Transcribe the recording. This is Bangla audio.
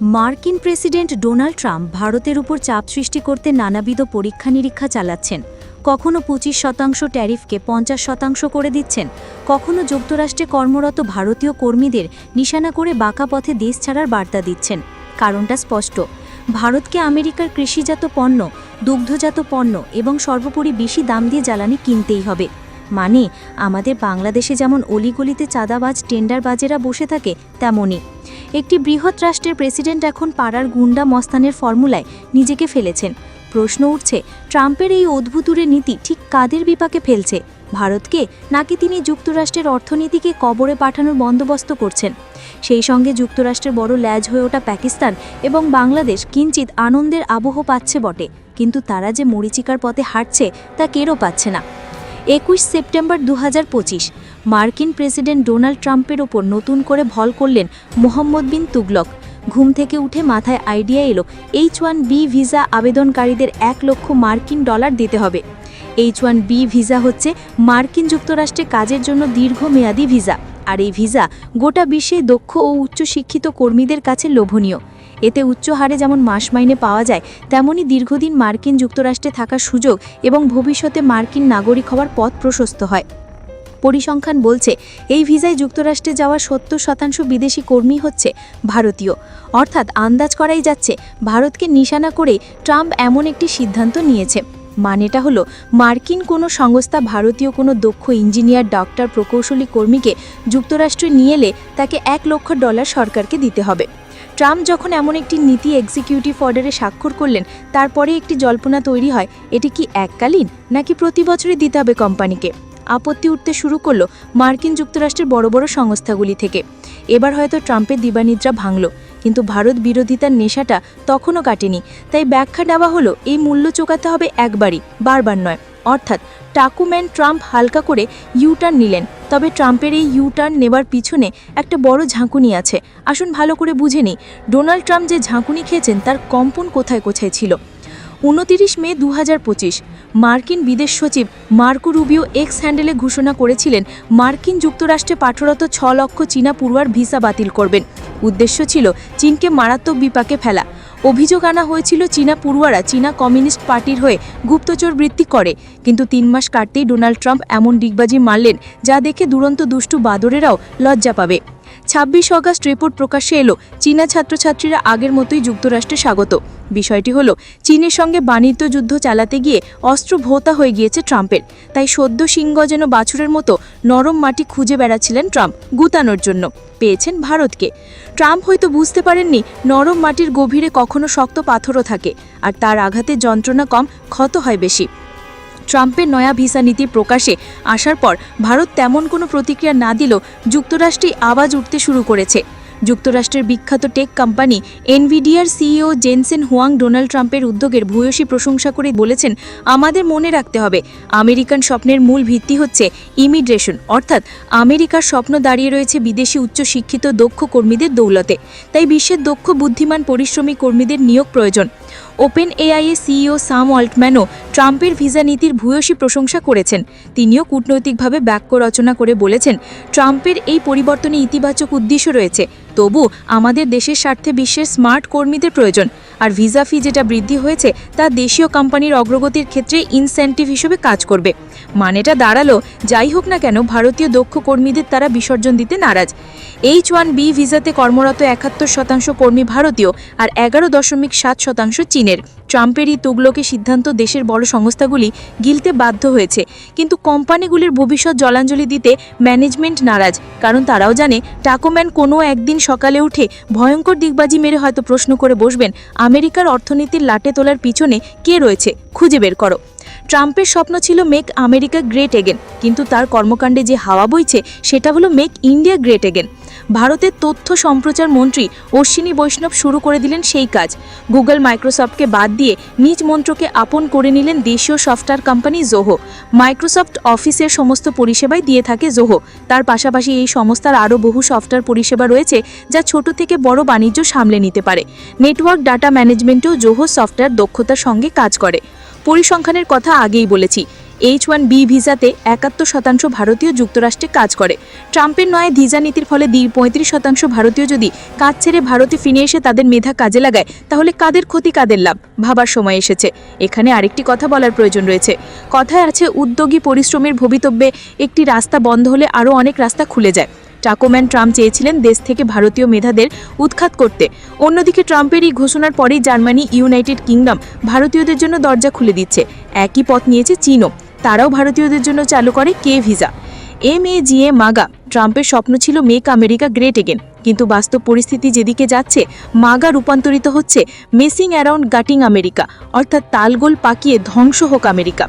মার্কিন প্রেসিডেন্ট ডোনাল্ড ট্রাম্প ভারতের উপর চাপ সৃষ্টি করতে নানাবিধ পরীক্ষা নিরীক্ষা চালাচ্ছেন। কখনো পঁচিশ শতাংশ ট্যারিফকে পঞ্চাশ শতাংশ করে দিচ্ছেন। কখনো যুক্তরাষ্ট্রে কর্মরত ভারতীয় কর্মীদের নিশানা করে বাঁকা পথে দেশ ছাড়ার বার্তা দিচ্ছেন। কারণটা স্পষ্ট। ভারতকে আমেরিকার কৃষিজাত পণ্য, দুগ্ধজাত পণ্য এবং সর্বোপরি বেশি দাম দিয়ে জ্বালানি কিনতেই হবে। মানে আমাদের বাংলাদেশে যেমন অলিগলিতে চাঁদাবাজ, টেন্ডারবাজেরা বসে থাকে, তেমনই। একটি বৃহৎ রাষ্ট্রের প্রেসিডেন্ট এখন পাড়ার গুন্ডা মস্তানের ফর্মুলায় নিজেকে ফেলেছেন। প্রশ্ন উঠছে, ট্রাম্পের এই অদ্ভুতুরে নীতি ঠিক কাদের বিপাকে ফেলছে? ভারতকে নাকি তিনি যুক্তরাষ্ট্রের অর্থনীতিকে কবরে পাঠানোর বন্দোবস্ত করছেন? সেই সঙ্গে যুক্তরাষ্ট্রের বড় ল্যাজ হয়ে ওঠা পাকিস্তান এবং বাংলাদেশ কিঞ্চিত আনন্দের আবহ পাচ্ছে বটে, কিন্তু তারা যে মরিচিকার পথে হাঁটছে তা কেরও পাচ্ছে না। একুশ সেপ্টেম্বর দু হাজার পঁচিশ, মার্কিন প্রেসিডেন্ট ডোনাল্ড ট্রাম্পের ওপর নতুন করে ভল করলেন মোহাম্মদ বিন তুগলক। ঘুম থেকে উঠে মাথায় আইডিয়া এলো, এইচ ওয়ান বি ভিসা আবেদনকারীদের এক লক্ষ মার্কিন ডলার দিতে হবে। এইচ ওয়ান বি ভিসা হচ্ছে মার্কিন যুক্তরাষ্ট্রে কাজের জন্য দীর্ঘমেয়াদী ভিসা, আর এই ভিসা গোটা বিশ্বে দক্ষ ও উচ্চশিক্ষিত কর্মীদের কাছে লোভনীয়। এতে উচ্চ হারে যেমন মাস মাইনে পাওয়া যায়, তেমনি দীর্ঘদিন মার্কিন যুক্তরাষ্ট্রে থাকার সুযোগ এবং ভবিষ্যতে মার্কিন নাগরিক হওয়ার পথ প্রশস্ত হয়। পরিসংখ্যান বলছে, এই ভিসায় যুক্তরাষ্ট্রে যাওয়া সত্তর শতাংশ বিদেশি কর্মী হচ্ছে ভারতীয়। অর্থাৎ আন্দাজ করাই যাচ্ছে, ভারতকে নিশানা করে ট্রাম্প এমন একটি সিদ্ধান্ত নিয়েছে। মানেটা হলো, মার্কিন কোনো সংস্থা ভারতীয় কোনো দক্ষ ইঞ্জিনিয়ার ডক্টর প্রকৌশলী কর্মীকে যুক্তরাষ্ট্রে নিয়ে এলে তাকে এক লক্ষ ডলার সরকারকে দিতে হবে। ট্রাম্প যখন এমন একটি নীতি এক্সিকিউটিভ অর্ডারে স্বাক্ষর করলেন, তারপরে একটি জল্পনা তৈরি হয়, এটি কি এককালীন নাকি প্রতি বছরই দিতে হবে কোম্পানিকে? আপত্তি উঠতে শুরু করল মার্কিন যুক্তরাষ্ট্রের বড় বড় সংস্থাগুলি থেকে। এবার হয়তো ট্রাম্পের দিবানিদ্রা ভাঙল। কিন্তু ভারত বিরোধিতার নেশাটা তখনও কাটেনি। তাই ব্যাখ্যা দেওয়া হলো, এই মূল্য চোকাতে হবে একবারই, বারবার নয়। অর্থাৎ টাকুম্যান ট্রাম্প হালকা করে ইউটার্ন নিলেন, তবে ট্রাম্পের এই ইউটার্ন নেবার পিছনে একটা বড় ঝাঁকুনি আছে। আসুন ভালো করে বুঝে নিই, ডোনাল্ড ট্রাম্প যে ঝাঁকুনি খেয়েছেন, তার কম্পন কোথায় কোথায় ছিল? উনতিরিশ মে দু হাজার পঁচিশ, মার্কিন বিদেশ সচিব মার্কো রুবিও এক্স হ্যান্ডেলে ঘোষণা করেছিলেন, মার্কিন যুক্তরাষ্ট্রে পাঠরত ছ লক্ষ চীনা পূর্বার ভিসা বাতিল করবেন। উদ্দেশ্য ছিল চীনকে মারাত্মক বিপাকে ফেলা। অভিযোগ আনা হয়েছিল চীনা পড়ুয়ারা চীনা কমিউনিস্ট পার্টির হয়ে গুপ্তচর বৃত্তি করে। কিন্তু তিন মাস কাটতেই ডোনাল্ড ট্রাম্প এমন ডিগবাজি মারলেন যা দেখে দুরন্ত দুষ্টু বাদরেরাও লজ্জা পাবে। ছাব্বিশ অগাস্ট রিপোর্ট প্রকাশ্যে এলো। চীনা ছাত্রছাত্রীরা আগের মতোই যুক্তরাষ্ট্রে স্বাগত। বিষয়টি হলো, চীনের সঙ্গে বাণিজ্য যুদ্ধ চালাতে গিয়ে অস্ত্র ভোতা হয়ে গিয়েছে ট্রাম্পের। তাই সদ্য সিংহ যেন বাছুরের মতো নরম মাটি খুঁজে বেড়াচ্ছিলেন ট্রাম্প, গুতানোর জন্য। পেয়েছেন ভারতকে। ট্রাম্প হয়তো বুঝতে পারেননি, নরম মাটির গভীরে কখনো শক্ত পাথরও থাকে। আর তার আঘাতে যন্ত্রণা কম, ক্ষত হয় বেশি। ট্রাম্পের নয়া ভিসা নীতি প্রকাশে আসার পর ভারত তেমন কোনো প্রতিক্রিয়া না দিলেও যুক্তরাষ্ট্রেই আওয়াজ উঠতে শুরু করেছে। যুক্তরাষ্ট্রের বিখ্যাত টেক কোম্পানি এনভিডিয়ার সিইও জেনসেন হুয়াং ডোনাল্ড ট্রাম্পের উদ্যোগের ভূয়সী প্রশংসা করে বলেছেন, আমাদের মনে রাখতে হবে, আমেরিকান স্বপ্নের মূল ভিত্তি হচ্ছে ইমিগ্রেশন, অর্থাৎ আমেরিকার স্বপ্ন দাঁড়িয়ে রয়েছে বিদেশি উচ্চ শিক্ষিত দক্ষ কর্মীদের দৌলতে। তাই বিশ্বের দক্ষ, বুদ্ধিমান, পরিশ্রমী কর্মীদের নিয়োগ প্রয়োজন। ওপেন এআইএ সিইও সাম অল্টম্যানও ট্রাম্পের ভিসা নীতির ভূয়সী প্রশংসা করেছেন। তিনিও কূটনৈতিকভাবে বাক্য রচনা করে বলেছেন, ট্রাম্পের এই পরিবর্তনে ইতিবাচক উদ্দেশ্য রয়েছে। তবু আমাদের দেশের স্বার্থে বিশ্বের স্মার্ট কর্মীদের প্রয়োজন। আর ভিসা ফি যেটা বৃদ্ধি হয়েছে, তা দেশীয় কোম্পানির অগ্রগতির ক্ষেত্রে ইনসেন্টিভ হিসেবে কাজ করবে। মানেটা দাঁড়াল, যাই হোক না কেন, ভারতীয় দক্ষ কর্মীদের তারা বিসর্জন দিতে নারাজ। এইচ ওয়ান বি ভিসাতে কর্মরত একাত্তর শতাংশ কর্মী ভারতীয় আর এগারো দশমিক সাত শতাংশ চীনের। ট্রাম্পের এই তুগলকে সিদ্ধান্ত দেশের বড় সংস্থাগুলি গিলতে বাধ্য হয়েছে। কিন্তু কোম্পানিগুলির ভবিষ্যৎ জলাঞ্জলি দিতে ম্যানেজমেন্ট নারাজ, কারণ তারাও জানে, টাকোম্যান কোনো একদিন সকালে উঠে ভয়ঙ্কর দিগবাজি মেরে হয়তো প্রশ্ন করে বসবেন আমেরিকার অর্থনীতির লাটে তোলার পিছনে কে রয়েছে খুঁজে বের করো। ট্রাম্পের স্বপ্ন ছিল মেক আমেরিকা গ্রেট এগেন, কিন্তু তার কর্মকাণ্ডে যে হাওয়া বইছে, সেটা হলো মেক ইন্ডিয়া গ্রেট এগেন। ভারতের তথ্য সম্প্রচার মন্ত্রী অশ্বিনী বৈষ্ণব শুরু করে দিলেন সেই কাজ। গুগল মাইক্রোসফটকে বাদ দিয়ে নিজ মন্ত্রকে আপন করে নিলেন দেশীয় সফটওয়্যার কোম্পানি জোহো। মাইক্রোসফট অফিসের সমস্ত পরিষেবাই দিয়ে থাকে জোহো। তার পাশাপাশি এই সংস্থার আরও বহু সফটওয়্যার পরিষেবা রয়েছে যা ছোট থেকে বড় বাণিজ্য সামলে নিতে পারে। নেটওয়ার্ক ডাটা ম্যানেজমেন্টেও জোহো সফটওয়্যার দক্ষতার সঙ্গে কাজ করে। পরিসংখ্যানের কথা আগেই বলেছি। এইচ ওয়ান বি ভিসাতে একাত্তর শতাংশ ভারতীয় যুক্তরাষ্ট্রে কাজ করে। ট্রাম্পের নয় ভিসা নীতির ফলে পঁয়ত্রিশ শতাংশ ভারতীয় যদি কাজ ছেড়ে ভারতে ফিরে এসে তাদের মেধা কাজে লাগায়, তাহলে কাদের ক্ষতি, কাদের লাভ? ভাবার সময় এসেছে। এখানে আরেকটি কথা বলার প্রয়োজন রয়েছে। কথায় আছে, উদ্যোগী পরিশ্রমের ভবিতব্যে একটি রাস্তা বন্ধ হলে আরও অনেক রাস্তা খুলে যায়। টাকোম্যান ট্রাম্প চেয়েছিলেন দেশ থেকে ভারতীয় মেধাদের উৎখাত করতে। অন্যদিকে ট্রাম্পের এই ঘোষণার পরেই জার্মানি, ইউনাইটেড কিংডম ভারতীয়দের জন্য দরজা খুলে দিচ্ছে। একই পথ নিয়েছে চীনও। তারাও ভারতীয়দের জন্য চালু করে কে ভিসা। এম এ জি এ মাগা, ট্রাম্পের স্বপ্ন ছিল মেক আমেরিকা গ্রেট এগেন। কিন্তু বাস্তব পরিস্থিতি যেদিকে যাচ্ছে, মাগা রূপান্তরিত হচ্ছে মেসিং অ্যারাউন্ড গাটিং আমেরিকা, অর্থাৎ তালগোল পাকিয়ে ধ্বংস হোক আমেরিকা।